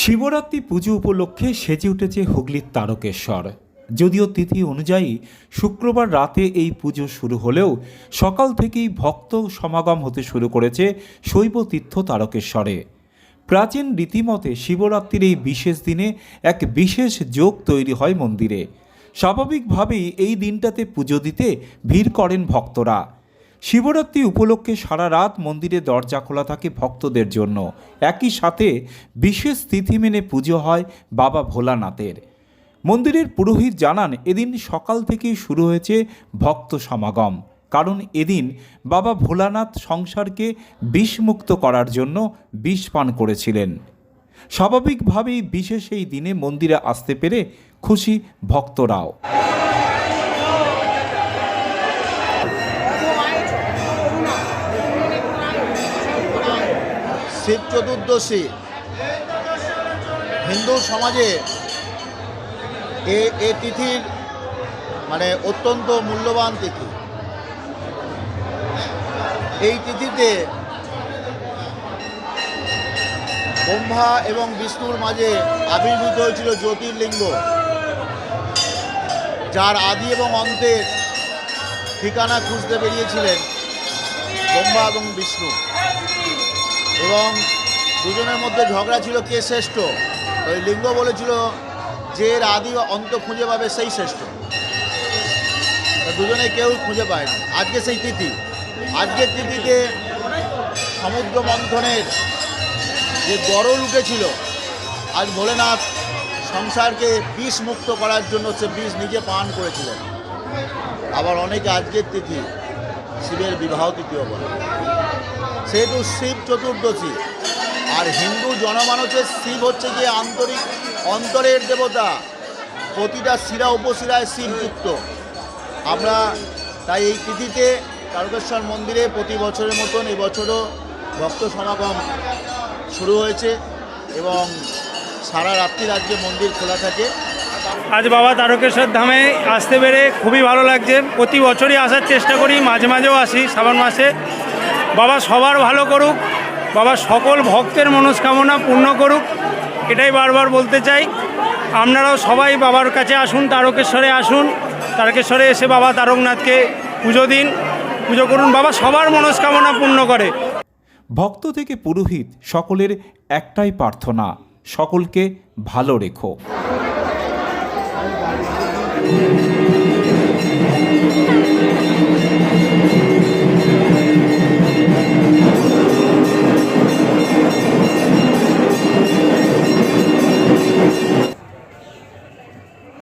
শিবরাত্রি পুজো উপলক্ষে সেজে উঠেছে হুগলির তারকেশ্বর। যদিও তিথি অনুযায়ী শুক্রবার রাতে এই পুজো শুরু হলেও সকাল থেকেই ভক্ত সমাগম হতে শুরু করেছে শৈব তীর্থ তারকেশ্বরে। প্রাচীন রীতিমতে শিবরাত্রির এই বিশেষ দিনে এক বিশেষ যোগ তৈরি হয় মন্দিরে। স্বাভাবিকভাবেই এই দিনটাতে পুজো দিতে ভিড় করেন ভক্তরা। শিবরাত্রি উপলক্ষে সারা রাত মন্দিরে দরজা খোলা থাকে ভক্তদের জন্য। একই সাথে বিশেষ তিথি মেনে পুজো হয় বাবা ভোলানাথের। মন্দিরের পুরোহিত জানান, এদিন সকাল থেকেই শুরু হয়েছে ভক্ত সমাগম। কারণ এদিন বাবা ভোলানাথ সংসারকে বিষমুক্ত করার জন্য বিষ পান করেছিলেন। স্বাভাবিকভাবেই বিশেষ এই দিনে মন্দিরে আসতে পেরে খুশি ভক্তরাও। শিব চতুর্দশী। হিন্দু সমাজে এ এ তিথির মানে অত্যন্ত মূল্যবান তিথি। এই তিথিতে ব্রহ্মা এবং বিষ্ণুর মাঝে আবির্ভূত হয়েছিল জ্যোতির্লিঙ্গ, যার আদি এবং অন্তের ঠিকানা খুঁজতে বেরিয়েছিলেন ব্রহ্মা এবং বিষ্ণু। এবং দুজনের মধ্যে ঝগড়া ছিল কে শ্রেষ্ঠ? ওই লিঙ্গ বলেছিল যে এর আদি অন্ত খুঁজে পাবে সেই শ্রেষ্ঠ। দুজনে কেউ খুঁজে পায়নি আজকে সেই তিথি। আজকের তিথিতে সমুদ্র মন্থনের যে গরল উঠেছিল, আজ ভোলেনাথ সংসারকে বিষ মুক্ত করার জন্য সে বিষ নিজে পান করেছিলেন। আবার অনেকে আজকের তিথি শিবের বিবাহ তিথিও বলে। সেহেতু শিব চতুর্দশী। আর হিন্দু জনমানুষের শিব হচ্ছে যে আন্তরিক অন্তরের দেবতা। প্রতিটা শিরা উপশিরায় শিবযুক্ত আমরা তাই এই তিথিতে তারকেশ্বর মন্দিরে প্রতি বছরের মতন এবছরও ভক্ত সমাগম শুরু হয়েছে এবং সারা রাত্রি আজকে মন্দির খোলা থাকে। আজ বাবা তারকেশ্বর ধামে আসতে পেরে খুবই ভালো লাগছে। প্রতি বছরই আসার চেষ্টা করি, মাঝে মাঝেও আসি, শ্রাবণ মাসে। বাবা সবার ভালো করুক, বাবা সকল ভক্তের মনস্কামনা পূর্ণ করুক, এটাই বারবার বলতে চাই। আপনারাও সবাই বাবার কাছে আসুন, তারকেশ্বরে আসুন, তারকেশ্বরে এসে বাবা তারকনাথকে পুজো দিন, পুজো করুন, বাবা সবার মনস্কামনা পূর্ণ করে। ভক্ত থেকে পুরোহিত সকলের একটাই প্রার্থনা, সকলকে ভালো রেখো।